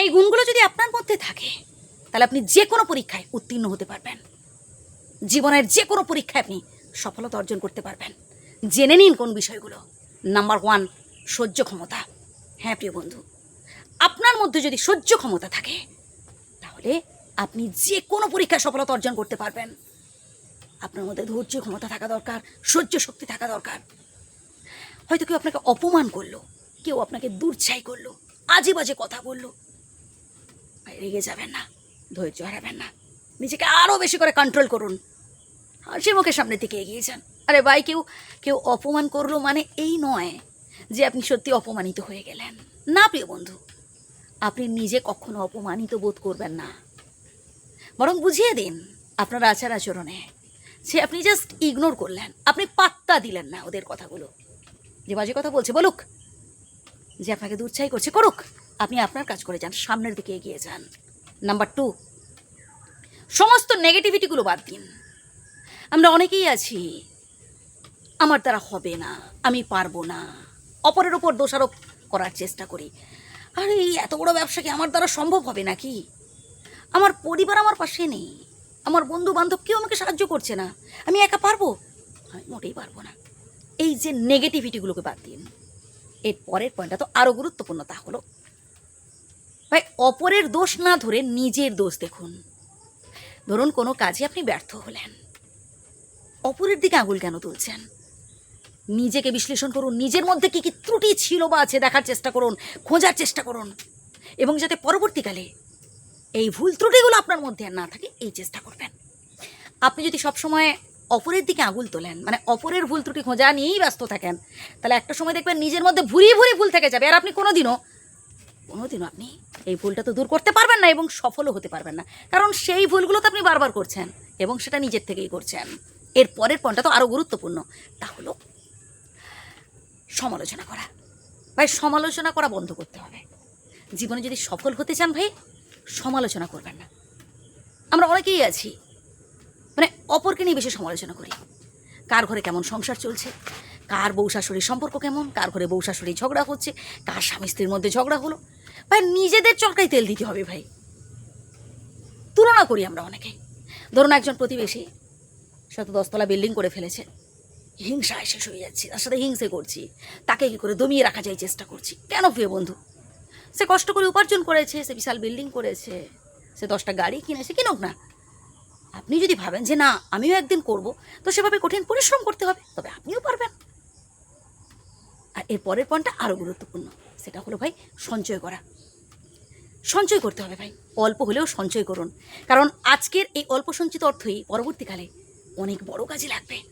এই গুণগুলো যদি আপনার মধ্যে থাকে, তাহলে আপনি যে কোনো পরীক্ষায় উত্তীর্ণ হতে পারবেন। জীবনের যে কোনো পরীক্ষায় আপনি সফলতা অর্জন করতে পারবেন। জেনে নিন কোন বিষয়গুলো। নাম্বার ওয়ান, সহ্য ক্ষমতা। হ্যাঁ প্রিয় বন্ধু, আপনার মধ্যে যদি সহ্য ক্ষমতা থাকে, তাহলে আপনি যে কোনো পরীক্ষায় সফলতা অর্জন করতে পারবেন। আপনার মধ্যে ধৈর্য, ক্ষমতা থাকা দরকার, সহ্য শক্তি থাকা দরকার। হয়তো কেউ আপনাকে অপমান করল, কেউ আপনাকে দুর্ছাই করল আজে বাজে কথা বলল রেগে যাবেন না, ধৈর্য হারাবেন না। নিজেকে আরও বেশি করে কন্ট্রোল করুন। হাসি মুখের সামনের দিকে এগিয়ে যান। আরে ভাই, কেউ কেউ অপমান করল মানে এই নয় যে আপনি সত্যি অপমানিত হয়ে গেলেন। না, প্রিয় বন্ধু, আপনি নিজে কখনো অপমানিত বোধ করবেন না। বরং বুঝিয়ে দিন আপনার আচার আচরণে সে আপনি জাস্ট ইগনোর করলেন। আপনি পাত্তা দিলেন না ওদের কথাগুলো। যে বাজে কথা বলছে, বলুক। যে আপনাকে দুর্ছাই করছে, করুক। আপনি আপনার কাজ করে যান, সামনের দিকে এগিয়ে যান। নাম্বার টু সমস্ত নেগেটিভিটিগুলো বাদ দিন। আমরা অনেকেই আছি, আমার দ্বারা হবে না, আমি পারব না, অপরের ওপর দোষারোপ করার চেষ্টা করি। আর, এই এত বড় ব্যবসা কি আমার দ্বারা সম্ভব হবে নাকি? আমার পরিবার আমার পাশে নেই, আমার বন্ধু বান্ধব কেউ আমাকে সাহায্য করছে না, আমি একা পারব? আমি মোটেই পারব না। এই যে নেগেটিভিটিগুলোকে বাদ দিন, এর পরের পয়েন্টটা তো আরও গুরুত্বপূর্ণ, তা হলো ভাই, অপরের দোষ না ধরে নিজের দোষ দেখুন। ধরুন কোনো কাজে আপনি ব্যর্থ হলেন। অপরের দিকে আঙুল কেন তুলছেন? নিজেকে বিশ্লেষণ করুন, নিজের মধ্যে কি কি ত্রুটি ছিল বা আছে দেখার চেষ্টা করুন, খোঁজার চেষ্টা করুন। এবং যাতে পরবর্তীকালে এই ভুল ত্রুটিগুলো আপনার মধ্যে আর না থাকে, এই চেষ্টা করবেন। আপনি যদি সবসময় অপরের দিকে আঙুল তোলেন মানে অপরের ভুল ত্রুটি খোঁজা নিয়েই ব্যস্ত থাকেন, তাহলে একটা সময় দেখবেন নিজের মধ্যে ভুরি ভুরি ভুল থেকে যাবে। আর আপনি কোনোদিনও কোনোদিনও আপনি এই ভুলটা তো দূর করতে পারবেন না এবং সফলও হতে পারবেন না। কারণ সেই ভুলগুলো তো আপনি বারবার করছেন এবং সেটা নিজের থেকেই করছেন। এর পরের পয়েন্টটা তো আরও গুরুত্বপূর্ণ। তা হলো, সমালোচনা করা। ভাই, সমালোচনা করা বন্ধ করতে হবে। জীবনে যদি সফল হতে চান ভাই, সমালোচনা করবেন না। আমরা অনেকেই আছি মানে অপরকে নিয়ে বেশি সমালোচনা করি। কার ঘরে কেমন সংসার চলছে? কার বউ শাশুড়ির সম্পর্ক কেমন? কার ঘরে বউ শাশুড়ি ঝগড়া হচ্ছে? কার স্বামী স্ত্রীর মধ্যে ঝগড়া হলো? ভাই, নিজেদের চরকায় তেল দিতে হবে ভাই। তুলনা করি আমরা অনেকে। ধরুন একজন প্রতিবেশী শত দশতলা বিল্ডিং করে ফেলেছে। হিংসায় শেষ হয়ে যাচ্ছি। তার সাথে হিংসে করছি। তাকে কি করে দমিয়ে রাখা যায় চেষ্টা করছি? কেন প্রিয় বন্ধু? সে কষ্ট করে উপার্জন করেছে, সে বিশাল বিল্ডিং করেছে, সে দশটা গাড়ি কিনেছে, কিনুক না। আপনি যদি ভাবেন যে না, আমিও একদিন করব, তো সেভাবে কঠিন পরিশ্রম করতে হবে, তবে আপনিও পারবেন। আর এর পরের পয়েন্টটা আরও গুরুত্বপূর্ণ, সেটা হলো ভাই, সঞ্চয় করা। সঞ্চয় করতে হবে ভাই। অল্প হলেও সঞ্চয় করুন। কারণ আজকের এই অল্প সঞ্চিত অর্থই পরবর্তীকালে অনেক বড় কাজে লাগবে।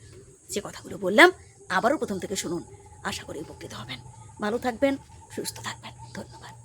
যে কথাগুলো বললাম, আবারও প্রথম থেকে শুনুন। আশা করি উপকৃত হবেন। ভালো থাকবেন, সুস্থ থাকবেন। ধন্যবাদ।